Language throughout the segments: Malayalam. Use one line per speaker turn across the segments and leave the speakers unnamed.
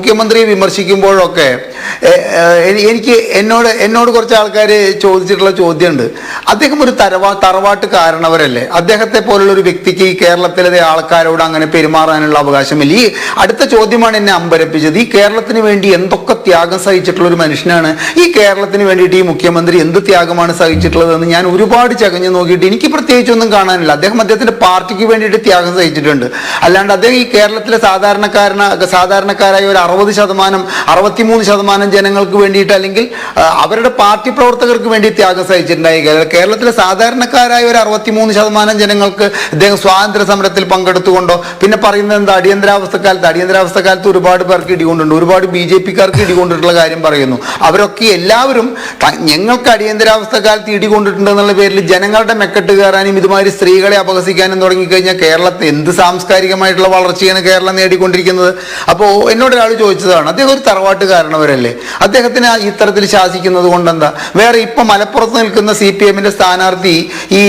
മുഖ്യമന്ത്രിയെ വിമർശിക്കുമ്പോഴൊക്കെ എനിക്ക് എന്നോട് എന്നോട് കുറച്ച് ആൾക്കാർ ചോദിച്ചിട്ടുള്ള ചോദ്യമുണ്ട്. അദ്ദേഹം ഒരു തറവാ തറവാട്ട് കാരണവരല്ലേ? അദ്ദേഹത്തെ പോലുള്ള ഒരു വ്യക്തിക്ക് ഈ കേരളത്തിലെ ആൾക്കാരോട് അങ്ങനെ പെരുമാറാനുള്ള അവകാശമില്ല. ഈ അടുത്ത ചോദ്യമാണ് എന്നെ അമ്പരപ്പിച്ചത്. ഈ കേരളത്തിന് വേണ്ടി എന്തൊക്കെ ത്യാഗം സഹിച്ചിട്ടുള്ള ഒരു മനുഷ്യനാണ്? ഈ കേരളത്തിന് വേണ്ടിയിട്ട് ഈ മുഖ്യമന്ത്രി എന്ത് ത്യാഗമാണ് സഹിച്ചിട്ടുള്ളതെന്ന് ഞാൻ ഒരുപാട് ചകഞ്ഞു നോക്കിയിട്ട് എനിക്ക് പ്രത്യേകിച്ചൊന്നും കാണാനില്ല. അദ്ദേഹം അദ്ദേഹത്തിന്റെ പാർട്ടിക്ക് വേണ്ടിയിട്ട് ത്യാഗം സഹിച്ചിട്ടുണ്ട്. അല്ലാണ്ട് അദ്ദേഹം ഈ കേരളത്തിലെ സാധാരണക്കാരന സാധാരണക്കാരായ ഒരു അറുപത് ശതമാനം അറുപത്തിമൂന്ന് ശതമാനം ജനങ്ങൾക്ക് വേണ്ടിയിട്ട് അല്ലെങ്കിൽ അവരുടെ പാർട്ടി പ്രവർത്തകർക്ക് വേണ്ടി ത്യാഗം സഹിച്ചിട്ടുണ്ടായി. കേരളത്തിലെ സാധാരണക്കാരായ ഒരു അറുപത്തിമൂന്ന് ശതമാനം ജനങ്ങൾക്ക് ഇദ്ദേഹം സ്വാതന്ത്ര്യ സമരത്തിൽ പങ്കെടുത്തുകൊണ്ടോ പിന്നെ പറയുന്നത് എന്താ അടിയന്തരാവസ്ഥ കാലത്ത് അടിയന്തരാവസ്ഥ കാലത്ത് ഒരുപാട് പേർക്ക് ഇടികൊണ്ടുണ്ട്. ഒരുപാട് ബി ജെ പിക്കാർക്ക് ഇടികൊണ്ടിട്ടുള്ള കാര്യം പറയുന്നു. അവരൊക്കെ എല്ലാവരും ഞങ്ങൾക്ക് അടിയന്തരാവസ്ഥ കാലത്ത് ഇടികൊണ്ടിട്ടുണ്ട് എന്നുള്ള പേരിൽ ജനങ്ങളുടെ മെക്കെട്ട് കയറാനും ഇതുമാതിരി സ്ത്രീകളെ അപഹസിക്കാനും തുടങ്ങിക്കഴിഞ്ഞാൽ കേരളത്തിൽ എന്ത് സാംസ്കാരികമായിട്ടുള്ള വളർച്ചയാണ് കേരളം നേടിക്കൊണ്ടിരിക്കുന്നത്? അപ്പോൾ എന്നോട് ഒരാൾ ചോദിച്ചതാണ്. അദ്ദേഹം ഒരു തറവാട്ടുകാരനവരല്ലേ അദ്ദേഹത്തിന് ആ ഇത്തരത്തിൽ ശാസിക്കുന്നത് കൊണ്ടെന്താ? വേറെ ഇപ്പം മലപ്പുറത്ത് നിൽക്കുന്ന സി പി എമ്മിന്റെ സ്ഥാനാർത്ഥി ഈ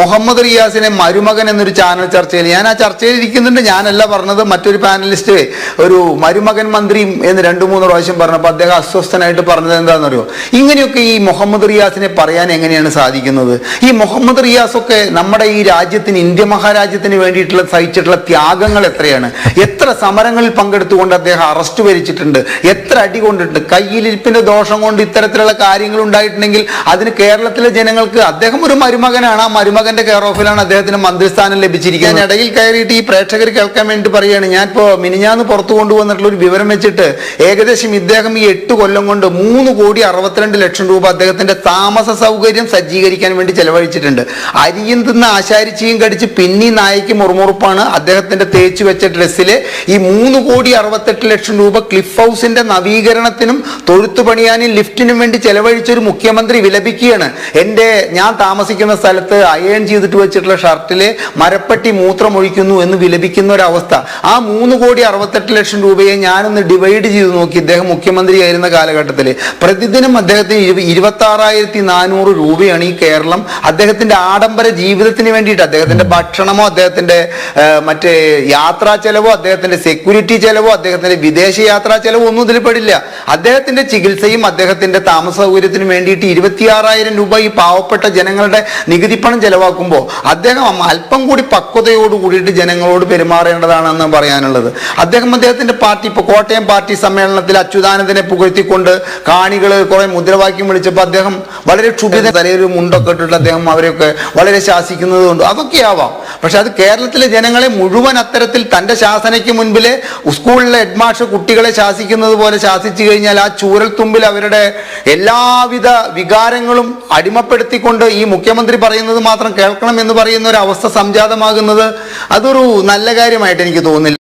മുഹമ്മദ് റിയാസിനെ മരുമകൻ എന്നൊരു ചാനൽ ചർച്ചയിൽ ഞാൻ ആ ചർച്ചയിൽ ഇരിക്കുന്നുണ്ട്. ഞാനല്ല പറഞ്ഞത് മറ്റൊരു പാനലിസ്റ്റ് ഒരു മരുമകൻ മന്ത്രിയും എന്ന് രണ്ടു മൂന്ന് പ്രാവശ്യം പറഞ്ഞപ്പോൾ അദ്ദേഹം അസ്വസ്ഥനായിട്ട് പറഞ്ഞത് എന്താണെന്നറിയോ? ഇങ്ങനെയൊക്കെ ഈ മുഹമ്മദ് റിയാസിനെ പറയാൻ എങ്ങനെയാണ് സാധിക്കുന്നത്? ഈ മുഹമ്മദ് റിയാസ് ഒക്കെ നമ്മുടെ ഈ രാജ്യത്തിന് ഇന്ത്യ മഹാരാജ്യത്തിന് വേണ്ടിയിട്ടുള്ള സഹിച്ചിട്ടുള്ള ത്യാഗങ്ങൾ എത്രയാണ്? എത്ര സമരങ്ങളിൽ പങ്കെടുത്തുകൊണ്ട് അദ്ദേഹം അറസ്റ്റ് വരിച്ചിട്ടുണ്ട്? എത്ര അടി കൊണ്ടിട്ടുണ്ട്. കയ്യിലിരിപ്പിന്റെ ദോഷം കൊണ്ട് ഇത്തരത്തിലുള്ള കാര്യങ്ങൾ ഉണ്ടായിട്ടുണ്ടെങ്കിൽ അതിന് കേരളത്തിലെ ജനങ്ങൾക്ക് അദ്ദേഹം ഒരു മരുമകനാണ്. ആ മരുമകന്റെ കെയർ ഓഫിലാണ് അദ്ദേഹത്തിന് മന്ത്രിസ്ഥാനം ലഭിച്ചിരിക്കുന്നത്. ഞാൻ ഇടയിൽ കയറിയിട്ട് ഈ പ്രേക്ഷകർ കേൾക്കാൻ വേണ്ടി പറയുകയാണ്. ഞാൻ ഇപ്പോൾ മിനിഞ്ഞാന്ന് പുറത്തു കൊണ്ടുവന്നിട്ടുള്ള ഒരു വിവരം വെച്ചിട്ട് ഏകദേശം ഇദ്ദേഹം ഈ എട്ട് കൊല്ലം കൊണ്ട് മൂന്ന് കോടി അറുപത്തിരണ്ട് ലക്ഷം രൂപ അദ്ദേഹത്തിന്റെ താമസ സൗകര്യം സജ്ജീകരിക്കാൻ വേണ്ടി ചെലവഴിച്ചിട്ടുണ്ട്. അരിയും തിന്ന് ആശാരിച്ചിയും കടിച്ച് പിന്നി നായിക്ക് മുറുമുറുപ്പാണ് അദ്ദേഹത്തിന്റെ തേച്ചു വെച്ച ഡ്രസ്സിൽ ഈ മൂന്ന് കോടി അറുപത്തെട്ട് ലക്ഷം രൂപ ക്ലിഫ് ഹൗസിന്റെ നവീകരണത്തിനും തൊഴുത്തു പണിയാനും ലിഫ്റ്റിനും വേണ്ടി ചെലവഴിച്ച ഒരു മുഖ്യമന്ത്രി വിലപിക്കുകയാണ്. എന്റെ ഞാൻ താമസിക്കുന്ന സ്ഥലത്ത് അയൺ ചെയ്തിട്ട് വെച്ചിട്ടുള്ള ഷർട്ടിൽ മരപ്പട്ടി മൂത്രമൊഴിക്കുന്നു എന്ന് വിലപിക്കുന്ന ഒരു അവസ്ഥ ആ മൂന്ന് കോടി അറുപത്തെട്ട് ലക്ഷം രൂപയെ ഞാനൊന്ന് ഡിവൈഡ് ചെയ്ത് നോക്കി ഇദ്ദേഹം മുഖ്യമന്ത്രിയായിരുന്ന കാലഘട്ടത്തിൽ പ്രതിദിനം അദ്ദേഹത്തിന് ഇരുപത്തി ആറായിരത്തി നാനൂറ് രൂപയാണ് ഈ കേരളം അദ്ദേഹത്തിന്റെ ആഡംബര ജീവിതത്തിന് വേണ്ടിയിട്ട്. അദ്ദേഹത്തിന്റെ ഭക്ഷണമോ അദ്ദേഹത്തിന്റെ മറ്റേ യാത്രാ ചെലവോ അദ്ദേഹത്തിന്റെ സെക്യൂരിറ്റി ചെലവോ അദ്ദേഹത്തിന്റെ വിദേശ യാത്രാ ചെലവോ ഒന്നും ഇതിൽ പെടില്ല. അദ്ദേഹത്തിന്റെ ചികിത്സയും അദ്ദേഹത്തിന്റെ താമസ സൗകര്യത്തിനും വേണ്ടിയിട്ട് ഇരുപത്തിയാറായിരം രൂപ ഈ പാവപ്പെട്ട ജനങ്ങളുടെ നികുതി പണം ചെലവാക്കുമ്പോൾ അദ്ദേഹം അല്പം കൂടി പക്വതയോട് കൂടിയിട്ട് ജനങ്ങളോട് പെരുമാറേണ്ടതാണെന്ന് പറയാനുള്ളത്. അദ്ദേഹം അദ്ദേഹത്തിന്റെ പാർട്ടി ഇപ്പോൾ കോട്ടയം പാർട്ടി സമ്മേളനത്തിൽ അച്യുതാനന്ദനെ പുകഴ്ത്തിക്കൊണ്ട് കാണികൾ കുറെ മുദ്രാവാക്യം വിളിച്ചപ്പോൾ അദ്ദേഹം വളരെ ക്ഷുഭിത തലയിൽ മുണ്ടൊക്കെ ഇട്ടിട്ട് അദ്ദേഹം അവരെയൊക്കെ വളരെ ശാസിക്കുന്നത് കൊണ്ട് അതൊക്കെ ആവാം. പക്ഷെ അത് കേരളത്തിലെ ജനങ്ങളെ മുഴുവൻ അത്തരത്തിൽ തന്റെ ശാസനയ്ക്ക് മുൻപിലെ സ്കൂളിലെ ഹെഡ്മാഷ് കുട്ടികളെ ശാസിക്കുന്നത് പോലെ ശാസിച്ചു കഴിഞ്ഞാൽ ആ ചൂരൽ തുമ്പിൽ അവരുടെ എല്ലാവിധ വികാരങ്ങളും അടിമപ്പെടുത്തിക്കൊണ്ട് ഈ മുഖ്യമന്ത്രി പറയുന്നത് മാത്രം കേൾക്കണം എന്ന് പറയുന്ന ഒരു അവസ്ഥ സംജാതമാകുന്നത് അതൊരു നല്ല കാര്യമായിട്ട് എനിക്ക് തോന്നുന്നില്ല.